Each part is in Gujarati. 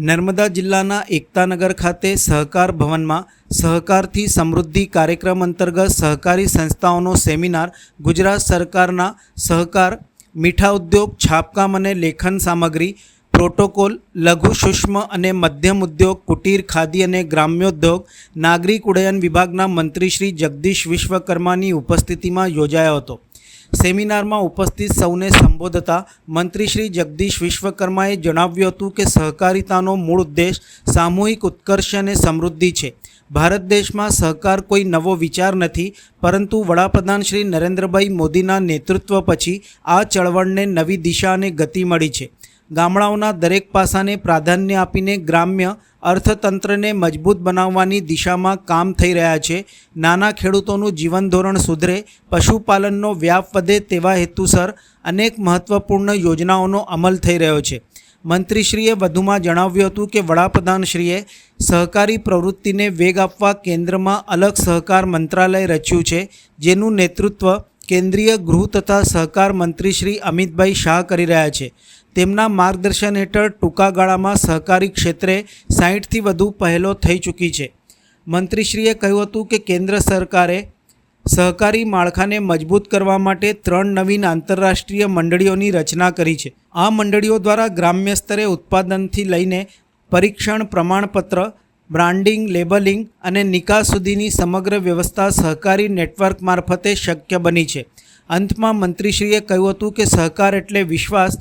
નર્મદા જિલ્લાના એકતાનગર ખાતે સહકાર ભવનમાં સહકારથી સમૃદ્ધિ કાર્યક્રમ અંતર્ગત સહકારી સંસ્થાઓનો સેમિનાર ગુજરાત સરકારના સહકાર, મીઠા ઉદ્યોગ, છાપકામ અને લેખન સામગ્રી, પ્રોટોકોલ, લઘુ સૂક્ષ્મ અને મધ્યમ ઉદ્યોગ, કુટીર, ખાદી અને ગ્રામ્યોદ્યોગ, નાગરિક ઉડ્ડયન વિભાગના મંત્રી શ્રી જગદીશ વિશ્વકર્માની ઉપસ્થિતિમાં યોજાયો હતો. સેમિનારમાં ઉપસ્થિત સૌને સંબોધતા મંત્રી શ્રી જગદીશ વિશ્વકર્માએ જણાવ્યું હતું કે સહકારિતાનો મૂળ ઉદ્દેશ સામૂહિક ઉત્કર્ષ અને સમૃદ્ધિ છે. ભારત દેશમાં સહકાર કોઈ નવો વિચાર નથી, પરંતુ વડાપ્રધાન શ્રી નરેન્દ્રભાઈ મોદીના નેતૃત્વ પછી આ ચળવળને નવી દિશા અને ગતિ મળી છે. ગામડાઓના દરેક પાસાને પ્રાધાન્ય આપીને ગ્રામ્ય અર્થતંત્રને મજબૂત બનાવવાની દિશામાં કામ થઈ રહ્યા છે. નાના ખેડૂતોનું જીવન ધોરણ સુધરે પશુપાલનનો વ્યાપ વધે તેવા હેતુસર અનેક મહત્ત્વપૂર્ણ યોજનાઓનો અમલ થઈ રહ્યો છે. મંત્રીશ્રીએ વધુમાં જણાવ્યું હતું કે વડાપ્રધાનશ્રીએ સહકારી પ્રવૃત્તિને વેગ આપવા કેન્દ્રમાં અલગ સહકાર મંત્રાલય રચ્યું છે, જેનું નેતૃત્વ કેન્દ્રીય ગૃહ તથા સહકાર મંત્રી શ્રી અમિતભાઈ શાહ કરી રહ્યા છે. તેમના માર્ગદર્શન હેઠળ ટૂંકા ગાળામાં સહકારી ક્ષેત્રે સાહીઠથી વધુ પહેલો થઈ ચૂકી છે. મંત્રીશ્રીએ કહ્યું હતું કે કેન્દ્ર સરકારે સહકારી માળખાને મજબૂત કરવા માટે ત્રણ નવીન આંતરરાષ્ટ્રીય મંડળીઓની રચના કરી છે. આ મંડળીઓ દ્વારા ગ્રામ્ય સ્તરે ઉત્પાદનથી લઈને પરીક્ષણ પ્રમાણપત્ર, બ્રાન્ડિંગ, લેબલિંગ અને નિકાસ સુધીની સમગ્ર વ્યવસ્થા સહકારી નેટવર્ક મારફતે શક્ય બની છે. અંતમાં મંત્રીશ્રીએ કહ્યું હતું કે સહકાર એટલે વિશ્વાસ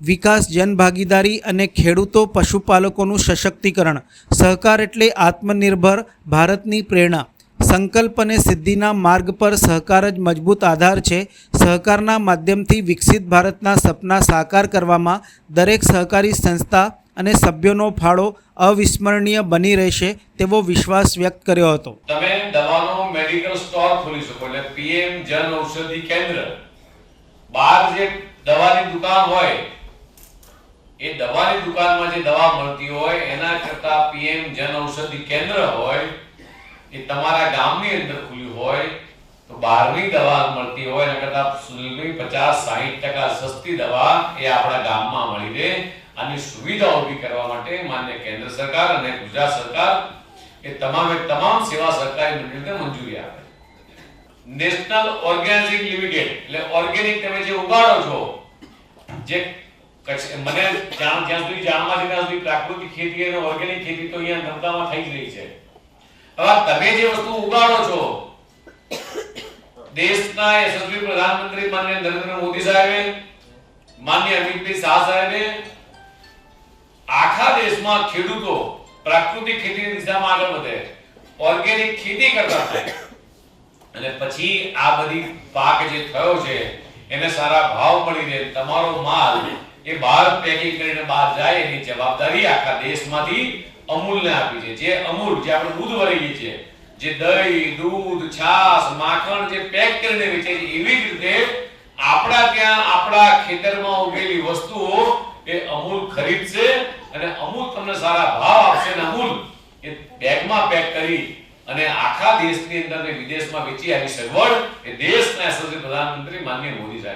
વિકાસ, જનભાગીદારી અને ખેડૂતો પશુપાલકોનું સશક્તિકરણ. સહકાર એટલે આત્મનિર્ભર, ભારતની પ્રેરણા. સંકલ્પ અને સિદ્ધિના માર્ગ પર સહકાર જ મજબૂત આધાર છે. સહકારના માધ્યમથી વિકસિત ભારતના સપના સાકાર કરવામાં દરેક સહકારી સંસ્થા અને સભ્યોનો ફાળો અવિસ્મરણીય બની રહેશે તેવો વિશ્વાસ વ્યક્ત કર્યો હતો. તમે દવાનો મેડિકલ સ્ટોર ખોલી શકો, એટલે પીએમ જન ઔષધિ કેન્દ્ર. બહાર જે દવાની દુકાન હોય એ દવાની દુકાનમાં જે દવા મળતી હોય, એના કરતા પીએમ જન ઔષધિ કેન્દ્ર હોય, એ તમારા ગામની અંદર ખુલ્યું હોય, તો બહારની દવા મળતી હોય, એના કરતા સુલભી પચાસ સાહીઠ ટકા સસ્તી દવા એ આપણા ગામમાં મળી રહે. આની સુવિધા ઊભી કરવા માટે માન્ય કેન્દ્ર સરકાર અને ગુજરાત સરકાર એ તમામે તમામ સેવા સરકારી મંડળને મંજૂરી આપે. નેશનલ ઓર્ગેનિક લિમિટેડ, એટલે ઓર્ગેનિક તમે જે ઉગાડો છો, જે મને જ્યાં જ્યાં સુધી જાણવા છે સુધી પ્રાકૃતિક ખેતી અને ઓર્ગેનિક ખેતી તો અહીંયા નર્મદામાં થઈ જ રહી છે. હવે તમે જે વસ્તુ ઉગાડો છો, દેશના યશસ્વી પ્રધાનમંત્રી માન્ય નરેન્દ્ર મોદી સાહેબે, માન્ય અમિતભાઈ શાહ સાહેબે, આખા દેશમાં ખેડૂતો પ્રાકૃતિક ખેતીની દિશામાં આગળ વધે ઓર્ગેનિક ખેતી કરતા થાય. અને પછી આ બધી પાક જે થયો છે, એને સારા ભાવ મળી રહે, તમારો માલ એ બહાર પેકિંગ કરીને બહાર જાય, એની જવાબદારી આખા દેશમાંથી અમૂલને આપી છે. જે અમૂલ, જે આપણે દૂધ વરેલી છે જે દહીં, દૂધ, છાશ, માખણ જે પેક કરીને વેચે છે, એવી જ રીતે આપણા ત્યાં, આપણા ખેતરમાં ઉગેલી વસ્તુઓ એ અમૂલ ખરીદશે અને અમૂલ તમને સારા ભાવ આપશે અને અમૂલ એ બેગમાં પેક કરી અને આખા દેશની અંદર વિદેશમાં વેચી આવી સગવડ એ દેશના યશસ્વી પ્રધાનમંત્રી માનનીય મોદી સાહેબ